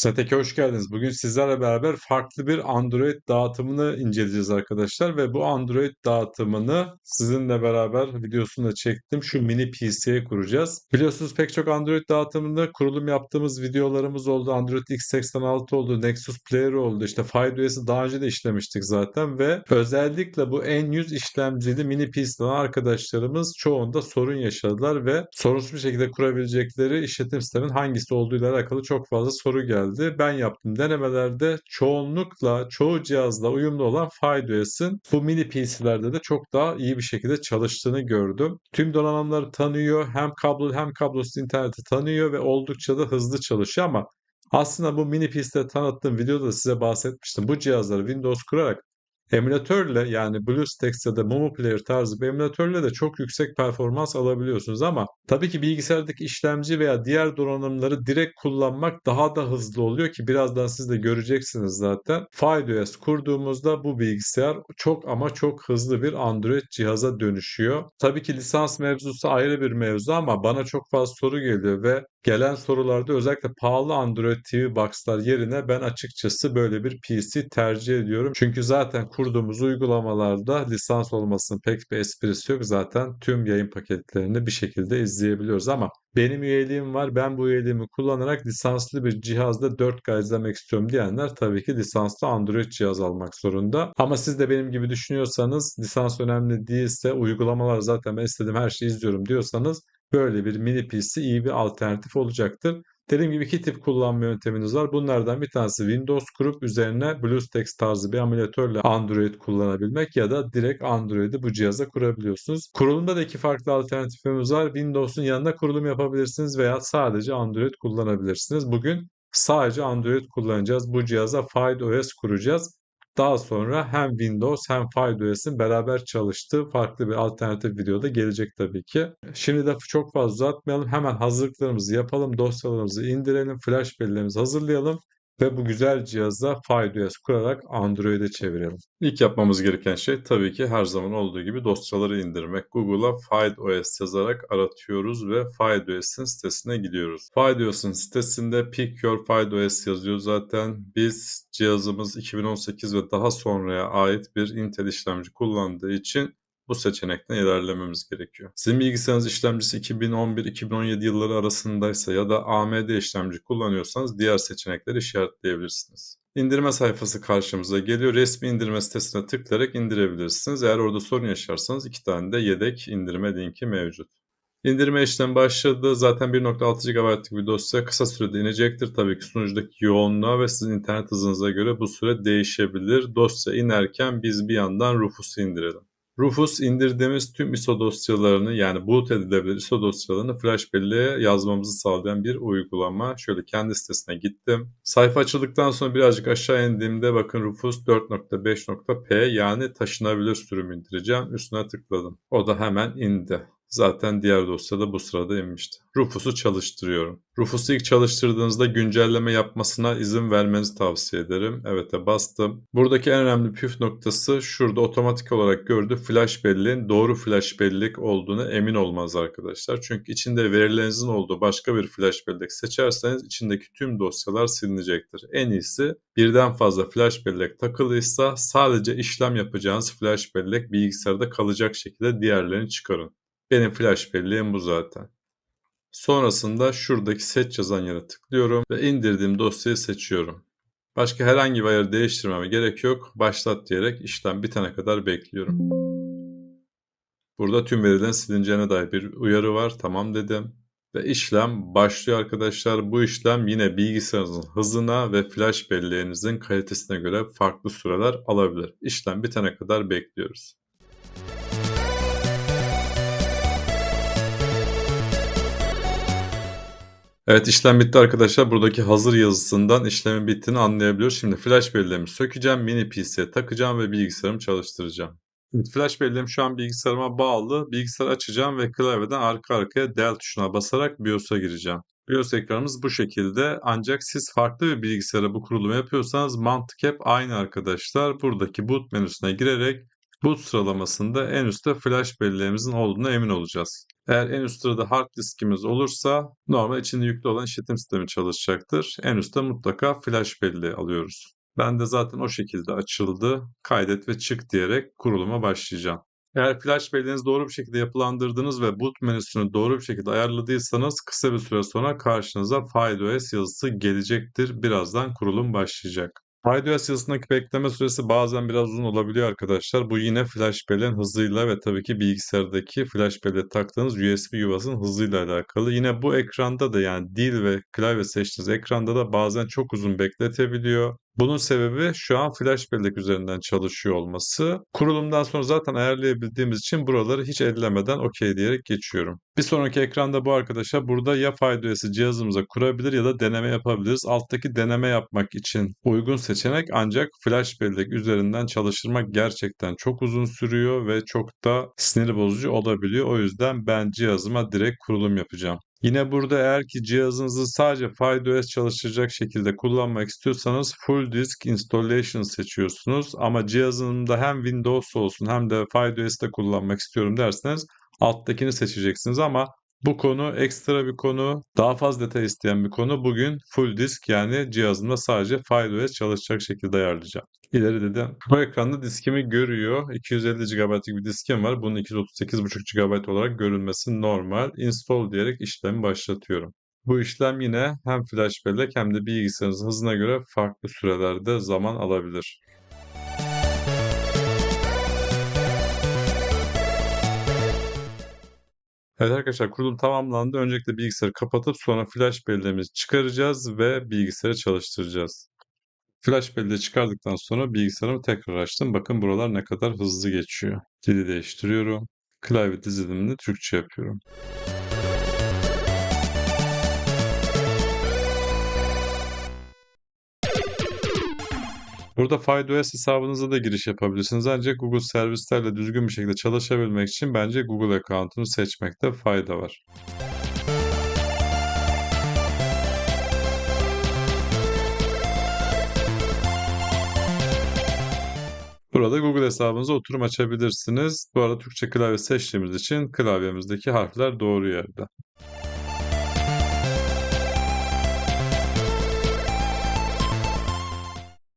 Sateke hoş geldiniz. Bugün sizlerle beraber farklı bir Android dağıtımını inceleyeceğiz arkadaşlar ve bu Android dağıtımını sizinle beraber videosunu da çektim. Şu mini PC'ye kuracağız. Biliyorsunuz pek çok Android dağıtımında kurulum yaptığımız videolarımız oldu. Android X86 oldu, Nexus Player oldu. İşte FireOS'ı daha önce de işlemiştik zaten ve özellikle bu N100 işlemcili mini PC'den arkadaşlarımız çoğunda sorun yaşadılar ve sorunsuz bir şekilde kurabilecekleri işletim sisteminin hangisi olduğuyla alakalı çok fazla soru geldi geldi. Ben yaptım denemelerde çoğunlukla çoğu cihazla uyumlu olan FireOS'ın bu mini PC'lerde de çok daha iyi bir şekilde çalıştığını gördüm. Tüm donanımları tanıyor. Hem kablolu hem kablosuz interneti tanıyor ve oldukça da hızlı çalışıyor ama aslında bu mini PC'de tanıttığım videoda da size bahsetmiştim. Bu cihazları Windows kurarak emülatörle yani BlueStacks ya da Momo Player tarzı bir emülatörle de çok yüksek performans alabiliyorsunuz ama tabii ki bilgisayardaki işlemci veya diğer donanımları direkt kullanmak daha da hızlı oluyor ki birazdan siz de göreceksiniz zaten. FireOS kurduğumuzda bu bilgisayar çok ama çok hızlı bir Android cihaza dönüşüyor. Tabii ki lisans mevzusu ayrı bir mevzu ama bana çok fazla soru geliyor ve gelen sorularda özellikle pahalı Android TV Box'lar yerine ben açıkçası böyle bir PC tercih ediyorum. Çünkü zaten kurduğumuz uygulamalarda lisans olmasının pek bir esprisi yok. Zaten tüm yayın paketlerini bir şekilde izleyebiliyoruz ama benim üyeliğim var. Ben bu üyeliğimi kullanarak lisanslı bir cihazda 4K izlemek istiyorum diyenler tabii ki lisanslı Android cihaz almak zorunda. Ama siz de benim gibi düşünüyorsanız lisans önemli değilse uygulamalar zaten ben istediğim her şeyi izliyorum diyorsanız böyle bir mini PC iyi bir alternatif olacaktır. Dediğim gibi iki tip kullanma yönteminiz var. Bunlardan bir tanesi Windows kurup üzerine BlueStacks tarzı bir emülatörle Android kullanabilmek ya da direkt Android'i bu cihaza kurabiliyorsunuz. Kurulumda da iki farklı alternatifimiz var. Windows'un yanında kurulum yapabilirsiniz veya sadece Android kullanabilirsiniz. Bugün sadece Android kullanacağız. Bu cihaza FireOS kuracağız. Daha sonra hem Windows hem FireOS'in beraber çalıştığı farklı bir alternatif videoda gelecek tabii ki. Şimdi de çok fazla uzatmayalım. Hemen hazırlıklarımızı yapalım. Dosyalarımızı indirelim. Flash belleğimizi hazırlayalım ve bu güzel cihazda FireOS kurarak Android'e çevirelim. İlk yapmamız gereken şey tabii ki her zaman olduğu gibi dosyaları indirmek. Google'a FireOS yazarak aratıyoruz ve FireOS'in sitesine gidiyoruz. FireOS'in sitesinde Pick Your FireOS yazıyor zaten. Biz cihazımız 2018 ve daha sonraya ait bir Intel işlemci kullandığı için bu seçenekten ilerlememiz gerekiyor. Sizin bilgisayarınız işlemcisi 2011-2017 yılları arasındaysa ya da AMD işlemci kullanıyorsanız diğer seçenekleri işaretleyebilirsiniz. İndirme sayfası karşımıza geliyor. Resmi indirme sitesine tıklayarak indirebilirsiniz. Eğer orada sorun yaşarsanız iki tane de yedek indirme linki mevcut. İndirme işlemi başladı. Zaten 1.6 GB'lık bir dosya kısa sürede inecektir. Tabii ki sunucudaki yoğunluğa ve sizin internet hızınıza göre bu süre değişebilir. Dosya inerken biz bir yandan Rufus'u indirelim. Rufus indirdiğimiz tüm ISO dosyalarını yani boot edilebilir ISO dosyalarını flash belleğe yazmamızı sağlayan bir uygulama. Şöyle kendi sitesine gittim. Sayfa açıldıktan sonra birazcık aşağı indiğimde bakın Rufus 4.5.p yani taşınabilir sürüm indireceğim. Üstüne tıkladım. O da hemen indi. Zaten diğer dosyada bu sırada inmişti. Rufus'u çalıştırıyorum. Rufus'u ilk çalıştırdığınızda güncelleme yapmasına izin vermenizi tavsiye ederim. Evet'e bastım. Buradaki en önemli püf noktası şurada otomatik olarak gördü flash belleğin doğru flash bellek olduğunu emin olmaz arkadaşlar. Çünkü içinde verilerinizin olduğu başka bir flash bellek seçerseniz içindeki tüm dosyalar silinecektir. En iyisi birden fazla flash bellek takılıysa sadece işlem yapacağınız flash bellek bilgisayarda kalacak şekilde diğerlerini çıkarın. Benim flash belleğim bu zaten. Sonrasında şuradaki seç yazan yere tıklıyorum ve indirdiğim dosyayı seçiyorum. Başka herhangi bir ayarı değiştirmeme gerek yok. Başlat diyerek işlem bitene kadar bekliyorum. Burada tüm verilerin silineceğine dair bir uyarı var. Tamam dedim. Ve işlem başlıyor arkadaşlar. Bu işlem yine bilgisayarınızın hızına ve flash belleğinizin kalitesine göre farklı süreler alabilir. İşlem bitene kadar bekliyoruz. Evet işlem bitti arkadaşlar. Buradaki hazır yazısından işlemin bittiğini anlayabiliyoruz. Şimdi flash belleğimi sökeceğim, mini PC'ye takacağım ve bilgisayarımı çalıştıracağım. Flash belleğim şu an bilgisayarıma bağlı. Bilgisayar açacağım ve klavyeden arka arkaya del tuşuna basarak BIOS'a gireceğim. BIOS ekranımız bu şekilde ancak siz farklı bir bilgisayara bu kurulumu yapıyorsanız mantık hep aynı arkadaşlar. Buradaki boot menüsüne girerek Boot sıralamasında en üstte flash belleğimizin olduğuna emin olacağız. Eğer en üst sırada hard diskimiz olursa normal içinde yüklü olan işletim sistemi çalışacaktır. En üstte mutlaka flash belleği alıyoruz. Ben de zaten o şekilde açıldı. Kaydet ve çık diyerek kuruluma başlayacağım. Eğer flash belleğinizi doğru bir şekilde yapılandırdınız ve boot menüsünü doğru bir şekilde ayarladıysanız kısa bir süre sonra karşınıza FidoS yazısı gelecektir. Birazdan kurulum başlayacak. FidoS yazısındaki bekleme süresi bazen biraz uzun olabiliyor arkadaşlar. Bu yine flash belleğin hızıyla ve tabii ki bilgisayardaki flash belleğe taktığınız USB yuvasının hızıyla alakalı. Yine bu ekranda da yani dil ve klavye seçtiğiniz ekranda da bazen çok uzun bekletebiliyor. Bunun sebebi şu an flash bellek üzerinden çalışıyor olması. Kurulumdan sonra zaten ayarlayabildiğimiz için buraları hiç ellemeden OK diyerek geçiyorum. Bir sonraki ekranda bu arkadaşlar burada ya FidoS'i cihazımıza kurabilir ya da deneme yapabiliriz. Alttaki deneme yapmak için uygun seçenek ancak flash bellek üzerinden çalıştırmak gerçekten çok uzun sürüyor ve çok da sinir bozucu olabiliyor. O yüzden ben cihazıma direkt kurulum yapacağım. Yine burada eğer ki cihazınızı sadece FidoS çalıştıracak şekilde kullanmak istiyorsanız Full Disk Installation seçiyorsunuz. Ama cihazımda hem Windows olsun hem de FidoS'te kullanmak istiyorum derseniz alttakini seçeceksiniz ama bu konu ekstra bir konu, daha fazla detay isteyen bir konu. Bugün full disk yani cihazımda sadece FileOS çalışacak şekilde ayarlayacağım. İleri dedim. Bu ekranda diskimi görüyor. 250 GB'lık bir diskim var. Bunun 238,5 GB olarak görünmesi normal. Install diyerek işlemi başlatıyorum. Bu işlem yine hem flash bellek hem de bilgisayarınızın hızına göre farklı sürelerde zaman alabilir. Evet arkadaşlar kurulum tamamlandı. Öncelikle bilgisayarı kapatıp sonra flash belleğimizi çıkaracağız ve bilgisayarı çalıştıracağız. Flash belleği çıkardıktan sonra bilgisayarımı tekrar açtım. Bakın buralar ne kadar hızlı geçiyor. Dili değiştiriyorum. Klavye dizilimini Türkçe yapıyorum. Burada FidoS hesabınıza da giriş yapabilirsiniz. Ancak Google servislerle düzgün bir şekilde çalışabilmek için bence Google account'unu seçmekte fayda var. Burada Google hesabınıza oturum açabilirsiniz. Bu arada Türkçe klavye seçtiğimiz için klavyemizdeki harfler doğru yerde.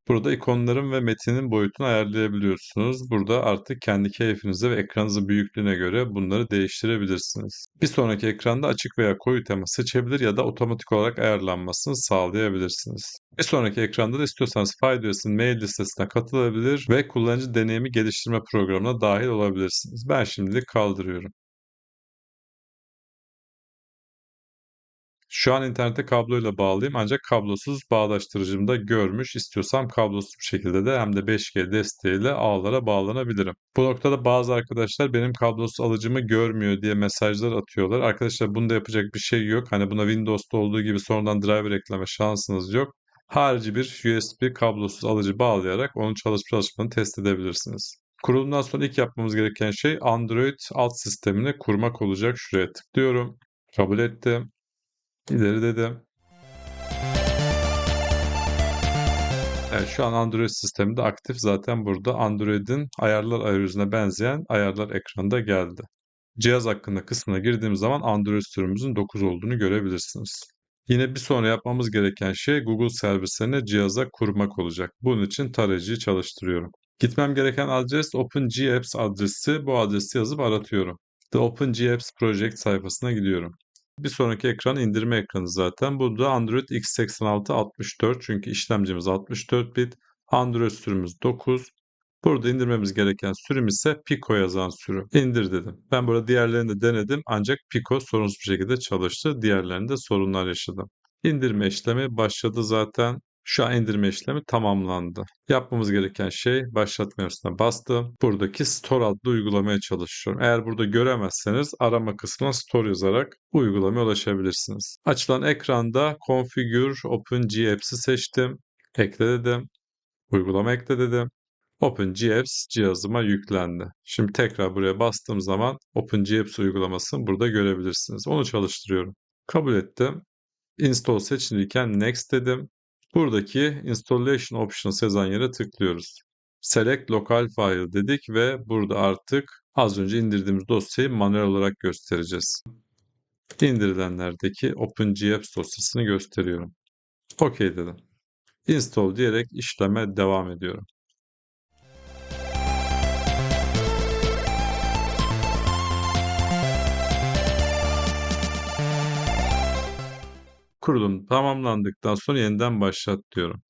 Burada ikonların ve metinin boyutunu ayarlayabiliyorsunuz. Burada artık kendi keyfinize ve ekranınızın büyüklüğüne göre bunları değiştirebilirsiniz. Bir sonraki ekranda açık veya koyu tema seçebilir ya da otomatik olarak ayarlanmasını sağlayabilirsiniz. Bir sonraki ekranda da istiyorsanız FidoS'in mail listesine katılabilir ve kullanıcı deneyimi geliştirme programına dahil olabilirsiniz. Ben şimdilik kaldırıyorum. Şu an internete kabloyla bağlıyım ancak kablosuz bağdaştırıcımda görmüş. İstiyorsam kablosuz bir şekilde de hem de 5G desteğiyle ağlara bağlanabilirim. Bu noktada bazı arkadaşlar benim kablosuz alıcımı görmüyor diye mesajlar atıyorlar. Arkadaşlar bunda yapacak bir şey yok. Hani buna Windows'ta olduğu gibi sonradan driver ekleme şansınız yok. Harici bir USB kablosuz alıcı bağlayarak onun çalışıp çalışmadığını test edebilirsiniz. Kurulumdan sonra ilk yapmamız gereken şey Android alt sistemini kurmak olacak. Şuraya tıklıyorum. Kabul ettim. İleri dedim. Evet, şu an Android sistemi de aktif. Zaten burada Android'in ayarlar arayüzüne benzeyen ayarlar ekranda geldi. Cihaz hakkında kısmına girdiğimiz zaman Android sürümümüzün 9 olduğunu görebilirsiniz. Yine bir sonra yapmamız gereken şey Google servislerini cihaza kurmak olacak. Bunun için tarayıcıyı çalıştırıyorum. Gitmem gereken adres OpenGApps adresi. Bu adresi yazıp aratıyorum. The OpenGApps Project sayfasına gidiyorum. Bir sonraki ekran indirme ekranı zaten. Bu da Android x86 64 çünkü işlemcimiz 64 bit. Android sürümümüz 9. Burada indirmemiz gereken sürüm ise Pico yazan sürüm. İndir dedim. Ben burada diğerlerini de denedim ancak Pico sorunsuz bir şekilde çalıştı. Diğerlerinde sorunlar yaşadım. İndirme işlemi başladı zaten. Şu an indirme işlemi tamamlandı. Yapmamız gereken şey başlatma menüsüne bastım. Buradaki Store adlı uygulamaya çalışıyorum. Eğer burada göremezseniz arama kısmına Store yazarak uygulamaya ulaşabilirsiniz. Açılan ekranda Configure OpenGApps'i seçtim. Ekle dedim. Uygulama ekle dedim. OpenGApps cihazıma yüklendi. Şimdi tekrar buraya bastığım zaman OpenGApps uygulamasını burada görebilirsiniz. Onu çalıştırıyorum. Kabul ettim. Install seçilirken Next dedim. Buradaki Installation Options yazan yere tıklıyoruz. Select Local File dedik ve burada artık az önce indirdiğimiz dosyayı manuel olarak göstereceğiz. İndirilenlerdeki OpenGApps dosyasını gösteriyorum. OK dedim. Install diyerek işleme devam ediyorum. Kurulum tamamlandıktan sonra yeniden başlat diyorum.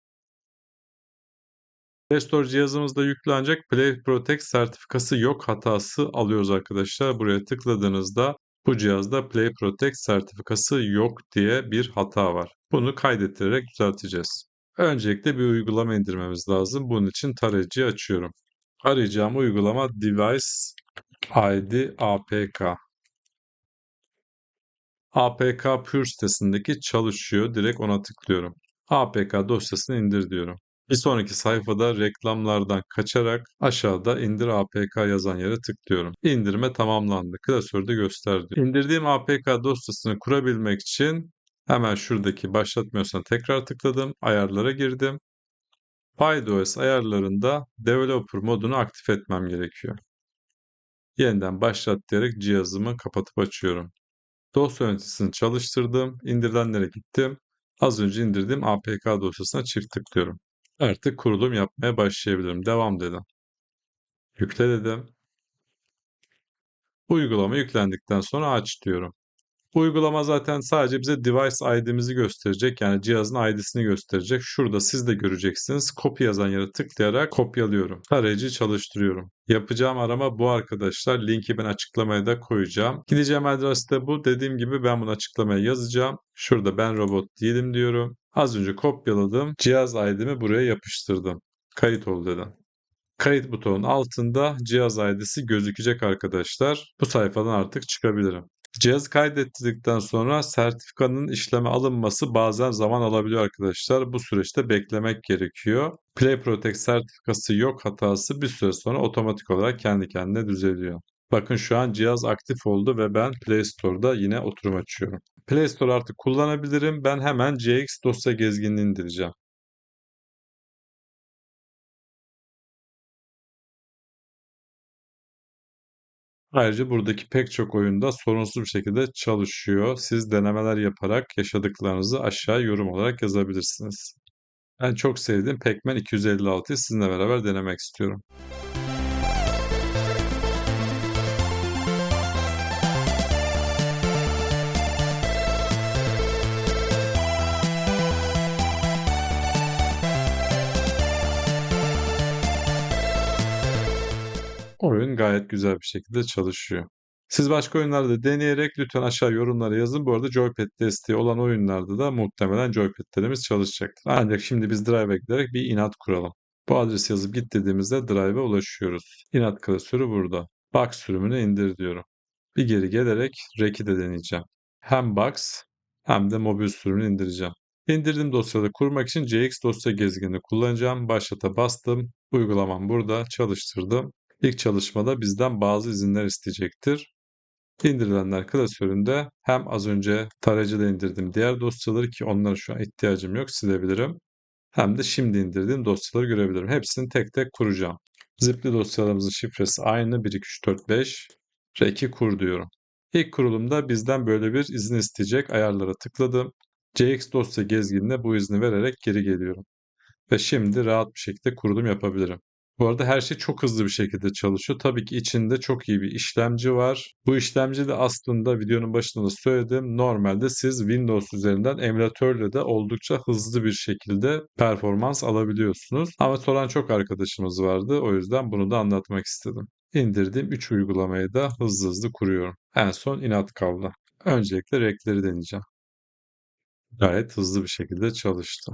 Play Store cihazımızda yüklü ancak Play Protect sertifikası yok hatası alıyoruz arkadaşlar. Buraya tıkladığınızda bu cihazda Play Protect sertifikası yok diye bir hata var. Bunu kaydettirerek düzelteceğiz. Öncelikle bir uygulama indirmemiz lazım. Bunun için tarayıcıyı açıyorum. Arayacağım uygulama Device ID APK. APK Pure sitesindeki çalışıyor. Direkt ona tıklıyorum. APK dosyasını indir diyorum. Bir sonraki sayfada reklamlardan kaçarak aşağıda indir APK yazan yere tıklıyorum. İndirme tamamlandı. Klasörde göster diyor. İndirdiğim APK dosyasını kurabilmek için hemen şuradaki başlatmıyorsan tekrar tıkladım. Ayarlara girdim. PyDOS ayarlarında Developer modunu aktif etmem gerekiyor. Yeniden başlat diyerek cihazımı kapatıp açıyorum. Dosya yöneticisini çalıştırdım. İndirilenlere gittim. Az önce indirdiğim APK dosyasına çift tıklıyorum. Artık kurulum yapmaya başlayabilirim. Devam dedim. Yükle dedim. Uygulama yüklendikten sonra aç diyorum. Uygulama zaten sadece bize device ID'mizi gösterecek. Yani cihazın ID'sini gösterecek. Şurada siz de göreceksiniz. Copy yazan yere tıklayarak kopyalıyorum. Tarayıcı çalıştırıyorum. Yapacağım arama bu arkadaşlar. Linki ben açıklamaya da koyacağım. Gideceğim adres de bu. Dediğim gibi ben bunu açıklamaya yazacağım. Şurada ben robot değilim diyorum. Az önce kopyaladım. Cihaz ID'mi buraya yapıştırdım. Kayıt ol dedim. Kayıt butonun altında cihaz ID'si gözükecek arkadaşlar. Bu sayfadan artık çıkabilirim. Cihazı kaydettirdikten sonra sertifikanın işleme alınması bazen zaman alabiliyor arkadaşlar. Bu süreçte beklemek gerekiyor. Play Protect sertifikası yok hatası bir süre sonra otomatik olarak kendi kendine düzeliyor. Bakın şu an cihaz aktif oldu ve ben Play Store'da yine oturum açıyorum. Play Store artık kullanabilirim. Ben hemen CX dosya gezginini indireceğim. Ayrıca buradaki pek çok oyunda sorunsuz bir şekilde çalışıyor. Siz denemeler yaparak yaşadıklarınızı aşağı yorum olarak yazabilirsiniz. Ben çok sevdiğim Pac-Man 256'yı sizinle beraber denemek istiyorum. Gayet güzel bir şekilde çalışıyor. Siz başka oyunlarda deneyerek lütfen aşağı yorumlara yazın. Bu arada joypad desteği olan oyunlarda da muhtemelen joypad'lerimiz çalışacaktır. Ancak şimdi biz Drive'a giderek bir inat kuralım. Bu adresi yazıp git dediğimizde Drive'a ulaşıyoruz. İnat klasörü burada. Box sürümünü indir diyorum. Bir geri gelerek Rec'i de deneyeceğim. Hem Box hem de mobil sürümünü indireceğim. İndirdiğim dosyada kurmak için CX dosya gezginini kullanacağım. Başlata bastım. Uygulamam burada. Çalıştırdım. İlk çalışmada bizden bazı izinler isteyecektir. İndirilenler klasöründe hem az önce tarayıcıda indirdiğim diğer dosyaları ki onlara şu an ihtiyacım yok silebilirim. Hem de şimdi indirdiğim dosyaları görebilirim. Hepsini tek tek kuracağım. Zipli dosyalarımızın şifresi aynı 1, 2, 3, 4, 5. R2 kur diyorum. İlk kurulumda bizden böyle bir izin isteyecek. Ayarlara tıkladım. CX dosya gezginine bu izni vererek geri geliyorum. Ve şimdi rahat bir şekilde kurulum yapabilirim. Bu arada her şey çok hızlı bir şekilde çalışıyor. Tabii ki içinde çok iyi bir işlemci var. Bu işlemci de aslında videonun başında da söyledim. Normalde siz Windows üzerinden emülatörle de oldukça hızlı bir şekilde performans alabiliyorsunuz. Ama soran çok arkadaşımız vardı. O yüzden bunu da anlatmak istedim. İndirdiğim 3 uygulamayı da hızlı hızlı kuruyorum. En son inat kaldı. Öncelikle rekleri deneyeceğim. Gayet hızlı bir şekilde çalıştı.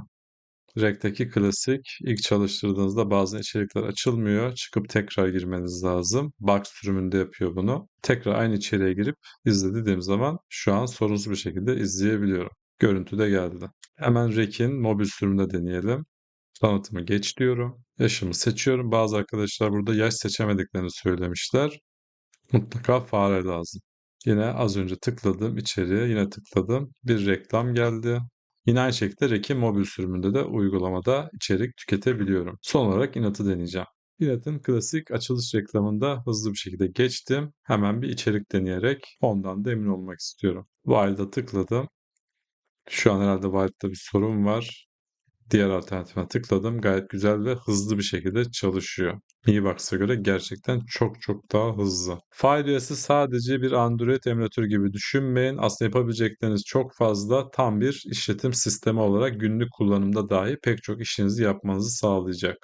Direkteki klasik ilk çalıştırdığınızda bazı içerikler açılmıyor. Çıkıp tekrar girmeniz lazım. Box sürümünde yapıyor bunu. Tekrar aynı içeriğe girip izle dediğim zaman şu an sorunsuz bir şekilde izleyebiliyorum. Görüntü de geldi. Hemen Rec'in mobil sürümünde deneyelim. Tanıtımı geç diyorum. Yaşımı seçiyorum. Bazı arkadaşlar burada yaş seçemediklerini söylemişler. Mutlaka fare lazım. Yine az önce tıkladım içeriye. Yine tıkladım. Bir reklam geldi. Yine aynı şekilde Reki mobil sürümünde de uygulamada içerik tüketebiliyorum. Son olarak inatı deneyeceğim. Inet'in klasik açılış reklamında hızlı bir şekilde geçtim. Hemen bir içerik deneyerek ondan da emin olmak istiyorum. Wild'a tıkladım. Şu an herhalde Wild'da bir sorun var. Diğer alternatife tıkladım. Gayet güzel ve hızlı bir şekilde çalışıyor. Mibox'a göre gerçekten çok çok daha hızlı. FileOS'ı sadece bir Android emülatörü gibi düşünmeyin. Aslında yapabilecekleriniz çok fazla. Tam bir işletim sistemi olarak günlük kullanımda dahi pek çok işinizi yapmanızı sağlayacak.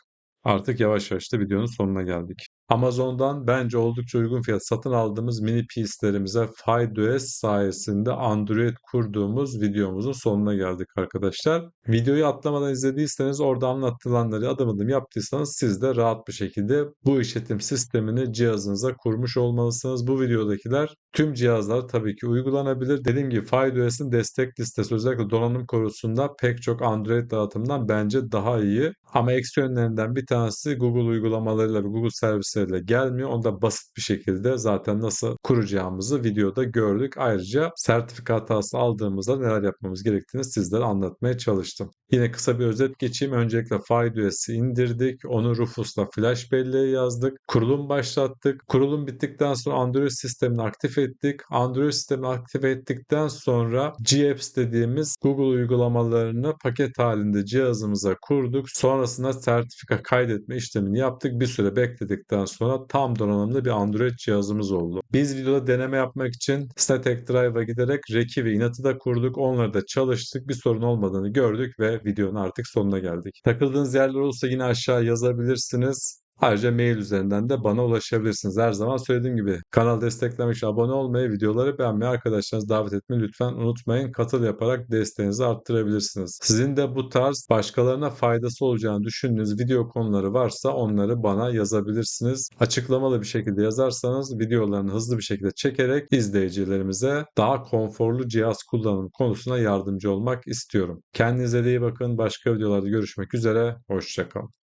Artık yavaş yavaş da videonun sonuna geldik. Amazon'dan bence oldukça uygun fiyat satın aldığımız mini piece'lerimize FidoS sayesinde Android kurduğumuz videomuzun sonuna geldik arkadaşlar. Videoyu atlamadan izlediyseniz orada anlatılanları adım adım yaptıysanız siz de rahat bir şekilde bu işletim sistemini cihazınıza kurmuş olmalısınız. Bu videodakiler tüm cihazlar tabii ki uygulanabilir. Dediğim gibi FidoS'in destek listesi özellikle donanım konusunda pek çok Android dağıtımından bence daha iyi. Ama eksi yönlerinden bir tanesi Google uygulamalarıyla ve Google servisleriyle gelmiyor. Onu da basit bir şekilde zaten nasıl kuracağımızı videoda gördük. Ayrıca sertifika hatası aldığımızda neler yapmamız gerektiğini sizlere anlatmaya çalıştım. Yine kısa bir özet geçeyim. Öncelikle FidoS'i indirdik. Onu Rufus'la flash belleğe yazdık. Kurulum başlattık. Kurulum bittikten sonra Android sistemini aktif ettik. Android sistemini aktif ettikten sonra GApps dediğimiz Google uygulamalarını paket halinde cihazımıza kurduk. Sonrasında sertifika kaydetme işlemini yaptık. Bir süre bekledikten sonra tam donanımlı bir Android cihazımız oldu. Biz videoda deneme yapmak için Static Drive'a giderek Reki ve Inat'ı da kurduk. Onları da çalıştık. Bir sorun olmadığını gördük ve videonun artık sonuna geldik. Takıldığınız yerler olursa yine aşağı yazabilirsiniz. Ayrıca mail üzerinden de bana ulaşabilirsiniz. Her zaman söylediğim gibi kanal desteklemek için abone olmayı, videoları beğenmeyi, arkadaşlarınızı davet etmeyi lütfen unutmayın. Katıl yaparak desteğinizi arttırabilirsiniz. Sizin de bu tarz başkalarına faydası olacağını düşündüğünüz video konuları varsa onları bana yazabilirsiniz. Açıklamalı bir şekilde yazarsanız videolarını hızlı bir şekilde çekerek izleyicilerimize daha konforlu cihaz kullanım konusuna yardımcı olmak istiyorum. Kendinize iyi bakın. Başka videolarda görüşmek üzere. Hoşçakalın.